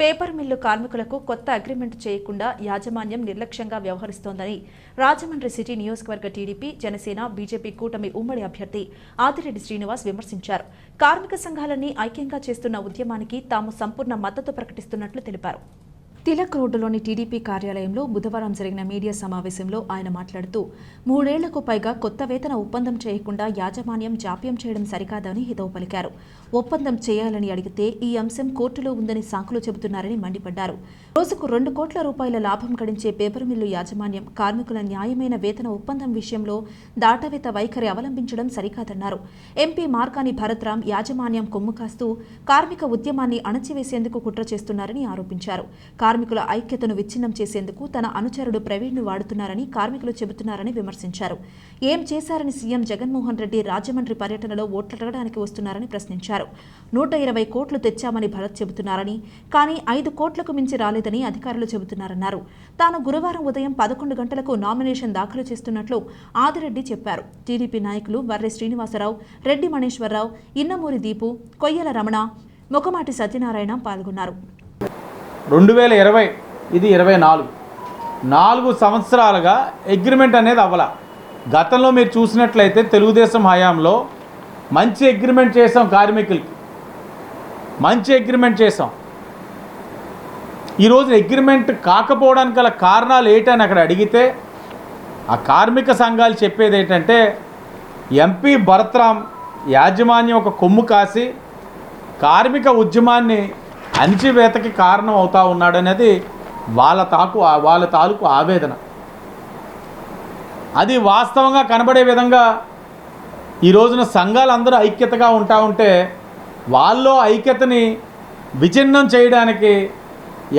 Paper mill కార్మికులకు కొత్త agreement చేయకుండా యాజమాన్యం నిర్లక్ష్యంగా వ్యవహరిస్తోందని రాజమండ్రి సిటీ నియోజకవర్గ టీడీపీ జనసేన బీజేపీ కూటమి ఉమ్మడి అభ్యర్థి ఆదిరెడ్డి శ్రీనివాస్ విమర్శించారు. కార్మిక సంఘాలన్నీ ఐక్యంగా చేస్తున్న ఉద్యమానికి తాము సంపూర్ణ మద్దతు ప్రకటిస్తున్నట్లు తెలిపారు. తిలక్ రోడ్డులోని టీడీపీ కార్యాలయంలో బుధవారం జరిగిన మీడియా సమావేశంలో ఆయన మాట్లాడుతూ మూడేళ్ళకు పైగా కొత్త వేతన ఒప్పందం చేయకుండా యాజమాన్యం జాప్యం చేయడం సరికాదని హితవు పలికారు. ఒప్పందం చేయాలని అడిగితే ఈ అంశం కోర్టులో ఉందని సాకులు చెబుతున్నారని మండిపడ్డారు. రోజుకు రెండు కోట్ల రూపాయల లాభం గడించే పేపర్ మిల్లు యాజమాన్యం కార్మికుల న్యాయమైన వేతన ఒప్పందం విషయంలో దాటవేత వైఖరి అవలంబించడం సరికాదన్నారు. ఎంపీ మార్కాని భరత్రామ్ యాజమాన్యం కొమ్ము కాస్తూ కార్మిక ఉద్యమాన్ని అణచివేసేందుకు కుట్ర చేస్తున్నారని ఆరోపించారు. కార్మికుల ఐక్యతను విచ్ఛిన్నం చేసేందుకు తన అనుచరుడు ప్రవీణ్ను వాడుతున్నారని కార్మికులు చెబుతున్నారని విమర్శించారు. ఏం చేశారని సీఎం జగన్మోహన్ రెడ్డి రాజమండ్రి పర్యటనలో ఓట్లడగడానికి వస్తున్నారని ప్రశ్నించారు. నూట ఇరవై కోట్లు తెచ్చామని భరత్ చెబుతున్నారని కానీ ఐదు కోట్లకు మించి రాలేదని అధికారులు చెబుతున్నారన్నారు. తాను గురువారం ఉదయం పదకొండు గంటలకు నామినేషన్ దాఖలు చేస్తున్నట్లు ఆదిరెడ్డి చెప్పారు. టీడీపీ నాయకులు వర్రె శ్రీనివాసరావు రెడ్డి మణేశ్వరరావు ఇన్నమూరి దీపు కొయ్యల రమణ మొకమాటి సత్యనారాయణ పాల్గొన్నారు. రెండు వేల ఇరవై ఇది ఇరవై నాలుగు. నాలుగు సంవత్సరాలుగా అగ్రిమెంట్ అనేది అవ్వాల. గతంలో మీరు చూసినట్లయితే తెలుగుదేశం హయాంలో మంచి అగ్రిమెంట్ చేసాం కార్మికులకి. మంచి అగ్రిమెంట్ చేసాం ఈరోజు అగ్రిమెంట్ కాకపోవడానికి గల కారణాలు ఏంటని అక్కడ అడిగితే ఆ కార్మిక సంఘాలు చెప్పేది ఏంటంటే ఎంపీ భరత్రామ్ యాజమాన్యం ఒక కొమ్ము కాసి కార్మిక ఉద్యమాన్ని అణిచివేతకి కారణం అవుతా ఉన్నాడనేది వాళ్ళ తాకు వాళ్ళ తాలూకు ఆవేదన. అది వాస్తవంగా కనబడే విధంగా ఈ రోజున సంఘాలందరూ ఐక్యతగా ఉంటా ఉంటే వాళ్ళలో ఐక్యతని విచ్ఛిన్నం చేయడానికి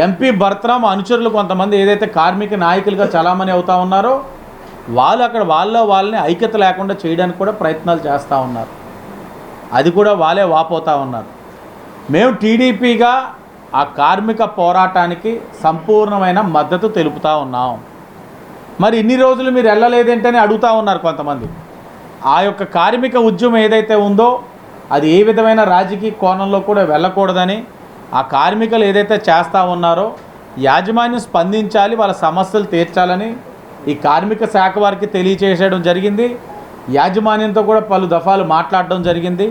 ఎంపీ భర్తరామ్ అనుచరులు కొంతమంది ఏదైతే కార్మిక నాయకులుగా చలామణి అవుతా ఉన్నారో వాళ్ళు అక్కడ వాళ్ళ వాళ్ళని ఐక్యత లేకుండా చేయడానికి కూడా ప్రయత్నాలు చేస్తూ ఉన్నారు. అది కూడా వాళ్ళే వాపోతూ ఉన్నారు. మేము టీడీపీగా ఆ కార్మిక పోరాటానికి సంపూర్ణమైన మద్దతు తెలుపుతూ ఉన్నాం. మరి ఇన్ని రోజులు మీరు వెళ్ళలేదేంటని అడుగుతూ ఉన్నారు కొంతమంది. ఆ యొక్క కార్మిక ఉద్యమం ఏదైతే ఉందో అది ఏ విధమైన రాజకీయ కోణంలో కూడా వెళ్ళకూడదని ఆ కార్మికులు ఏదైతే చేస్తూ ఉన్నారో యాజమాన్యం స్పందించాలి వాళ్ళ సమస్యలు తీర్చాలని ఈ కార్మిక శాఖ వారికి తెలియచేసేయడం జరిగింది. యాజమాన్యంతో కూడా పలు దఫాలు మాట్లాడడం జరిగింది.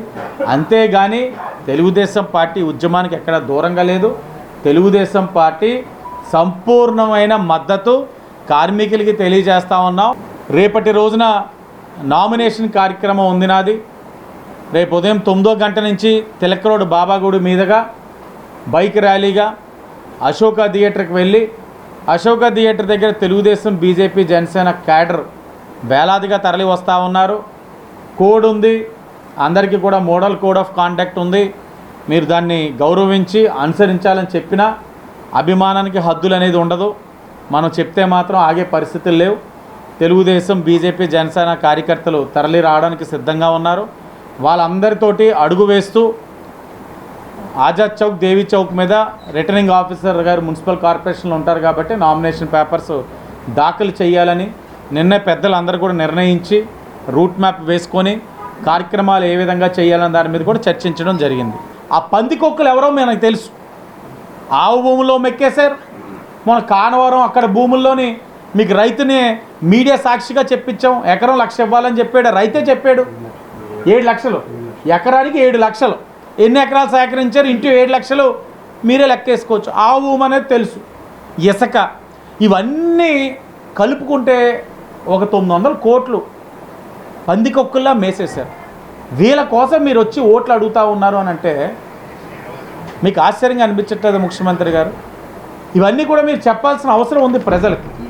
అంతేగాని తెలుగుదేశం పార్టీ ఉద్యమానికి ఎక్కడ దూరంగా లేదు. తెలుగుదేశం పార్టీ సంపూర్ణమైన మద్దతు కార్మికులకి తెలియజేస్తా ఉన్నాం. రేపటి రోజున నామినేషన్ కార్యక్రమం ఉంది నాది. రేపు ఉదయం తొమ్మిదో గంట నుంచి తిలక్ రోడ్ బాబాగూడి మీదుగా బైక్ ర్యాలీగా అశోక థియేటర్కి వెళ్ళి అశోక థియేటర్ దగ్గర తెలుగుదేశం బీజేపీ జనసేన క్యాడర్ వేలాదిగా తరలి వస్తూ ఉన్నారు. కోడ్ ఉంది. అందరికీ కూడా మోడల్ కోడ్ ఆఫ్ కాండక్ట్ ఉంది. మీరు దాన్ని గౌరవించి అనుసరించాలని చెప్పినా అభిమానానికి హద్దులు అనేది ఉండదు. మనం చెప్తే మాత్రం ఆగే పరిస్థితులు లేవు. తెలుగుదేశం బీజేపీ జనసేన కార్యకర్తలు తరలి రావడానికి సిద్ధంగా ఉన్నారు. వాళ్ళందరితోటి అడుగు వేస్తూ ఆజాద్ చౌక్ దేవి చౌక్ మీద రిటర్నింగ్ ఆఫీసర్ గారు మున్సిపల్ కార్పొరేషన్లో ఉంటారు కాబట్టి నామినేషన్ పేపర్స్ దాఖలు చేయాలని నిన్నే పెద్దలందరూ కూడా నిర్ణయించి రూట్ మ్యాప్ వేసుకొని కార్యక్రమాలు ఏ విధంగా చేయాలని దాని మీద కూడా చర్చించడం జరిగింది. ఆ పందికొక్కులు ఎవరో మనకు తెలుసు. ఆవు భూముల్లో మెక్కేశారు. మన కానవరం అక్కడ భూముల్లోని మీకు రైతుని మీడియా సాక్షిగా చెప్పించాం. ఎకరం లక్ష ఇవ్వాలని చెప్పాడు. రైతే చెప్పాడు. ఏడు లక్షలు. ఎకరానికి ఏడు లక్షలు. ఎన్ని ఎకరాలు సేకరించారు? ఇంటూ ఏడు లక్షలు మీరే లెక్కేసుకోవచ్చు. ఆ భూమి అనేది తెలుసు. ఇసుక. ఇవన్నీ కలుపుకుంటే ఒక తొమ్మిది వందల కోట్లు పందికొక్కుల్లా మేసేశారు. వీళ్ళ కోసం మీరు వచ్చి ఓట్లు అడుగుతూ ఉన్నారు అని అంటే మీకు ఆశ్చర్యంగా అనిపించట్లేదు ముఖ్యమంత్రి గారు? ఇవన్నీ కూడా మీరు చెప్పాల్సిన అవసరం ఉంది ప్రజలకు.